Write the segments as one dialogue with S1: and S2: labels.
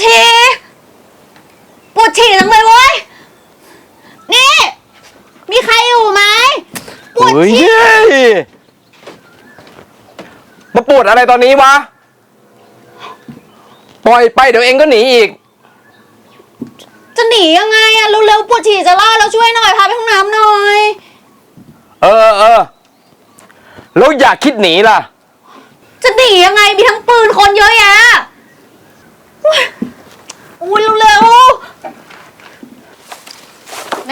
S1: ฉี่ปวดฉี่จังเลยเว้ย นี่ มีใครอยู่ไหมปวด
S2: เฮ้ย
S1: ฉี่
S2: มาปวดอะไรตอนนี้วะ ปล่อยไปเดี๋ยวเองก็หนีอีก
S1: จะหนียังไงอะเร็วๆปวดฉี่จะล่าแล้วช่วยหน่อยพาไปห้องน้ำหน่อย
S2: เออเออแล้วอย่าคิดหนีล่ะ
S1: จะหนียังไงมีทั้งปืนคนเยอะแยะ อุ๊ยอุ้ยเร็วๆ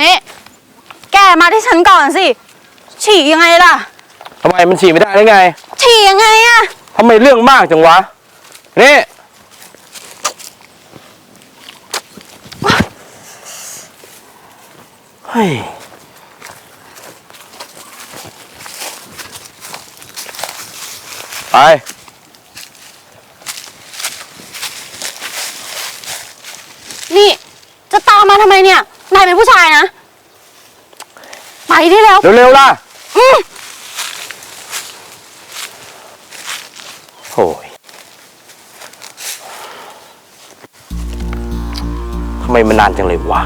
S1: นี่ แกมาที่ฉันก่อนสิ ฉี่ยังไงล่ะ
S2: ทำไมมันฉี่ไม่ได้ได้ไง
S1: ฉี่ยังไงอะ
S2: ทำไมเรื่องมากจังวะ นี่ เฮ้ย ไป
S1: นี่ จะตามมาทำไมเนี่ย นายเป็นผู้ชายนะ ไปได้แล้ว
S2: เร็วๆล่ะ
S1: อืม
S2: โอ้ยทำไมมันนานจังเลยวะ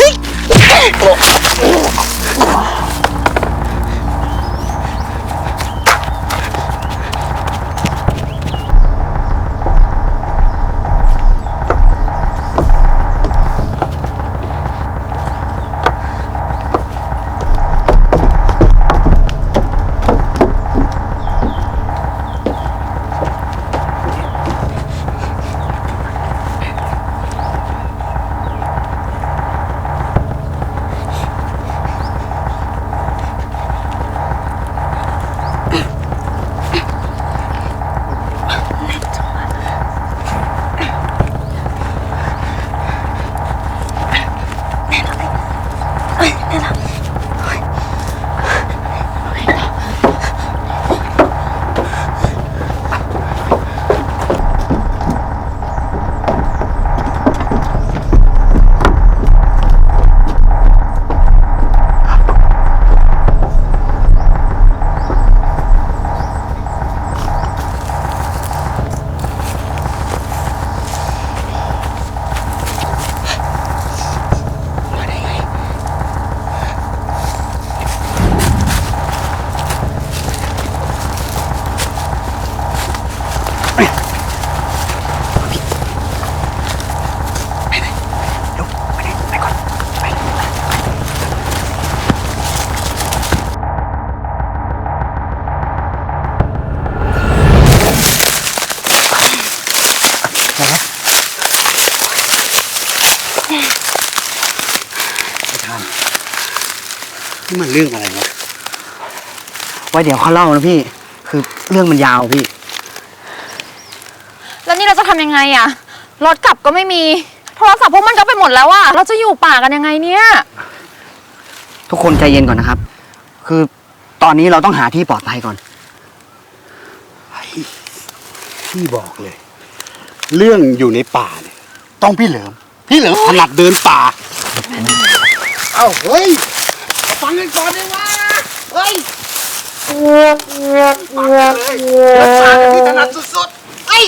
S3: นี่ มันเรื่องอะไรวะไว้เดี๋ยวเขาเล่านะพี่ คือเรื่องมันยาวพี่
S1: แล้วนี่เราจะทำยังไงอะรถกลับก็ไม่มี โทรศัพท์พวกมันก็ไปหมดแล้วอะเราจะอยู่ป่ากันยังไงเนี่ย
S3: ทุกคนใจเย็นก่อนนะครับ คือตอนนี้เราต้องหาที่ปลอดภัยก่อน
S4: พี่บอกเลย เรื่องอยู่ในป่าเนี่ยต้องพี่เหลิมพี่เหลิมถนัดเดินป่า เอ้าเฮ้ยฟั งกันก่อนได้ว่าเฮ้ยฟังกันเลยเดินป่าเนี่ยพี่ถนัดสุดๆเฮ้ย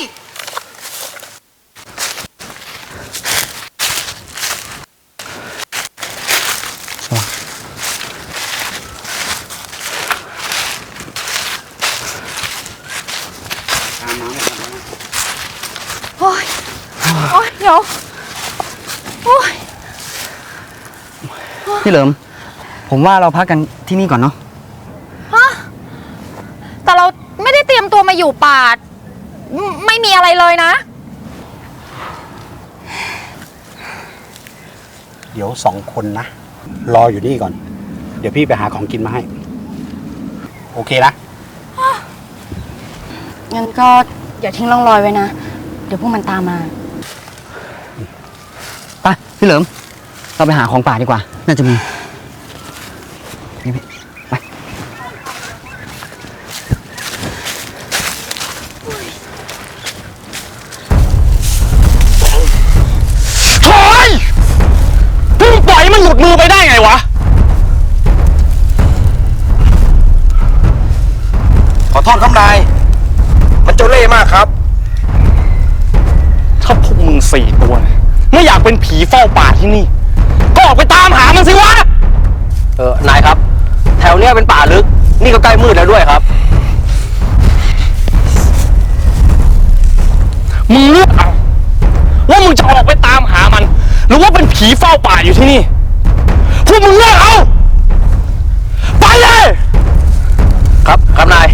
S1: โอ้ยโอ้ยเดี๋ยวโอ้ย
S3: พี่เหลิม ผมว่าเราพักกันที่นี่ก่อนเนาะ
S1: ฮะแต่เราไม่ได้เตรียมตัวมาอยู่ป่าไม่ไม่มีอะไรเลยนะ
S4: เดี๋ยวสองคนนะ รออยู่นี่ก่อน เดี๋ยวพี่ไปหาของกินมาให้ โอเคนะ
S1: งั้นก็อย่าทิ้งร่องรอยไว้นะ เดี๋ยวพวกมันตามมา
S3: ไปพี่เหลิม เราไปหาของป่าดีกว่า น่าจะมี นี่พี่ไป
S2: โถ่ยมึงปล่อยให้มันหลุดมือไปได้ไงวะ ขอโทษครับนาย มันเจ้าเล่ห์มากครับ ถ้าพวกมึงสี่ตัวเนี่ยไม่อยากเป็นผีเฝ้าป่าที่นี่ ก็ออกไปตามหามันสิวะ
S3: เออนายครับ วเนี้ยเป็นป่าลึก นี่ก็ใกล้มืดแล้วด้วยครับ
S2: มึงเลือกเอาว่ามึงจะออกไปตามหามัน หรือว่าเป็นผีเฝ้าป่าอยู่ที่นี่ พวกมึงเลือกเอา ไปเลย ครับ ครับนาย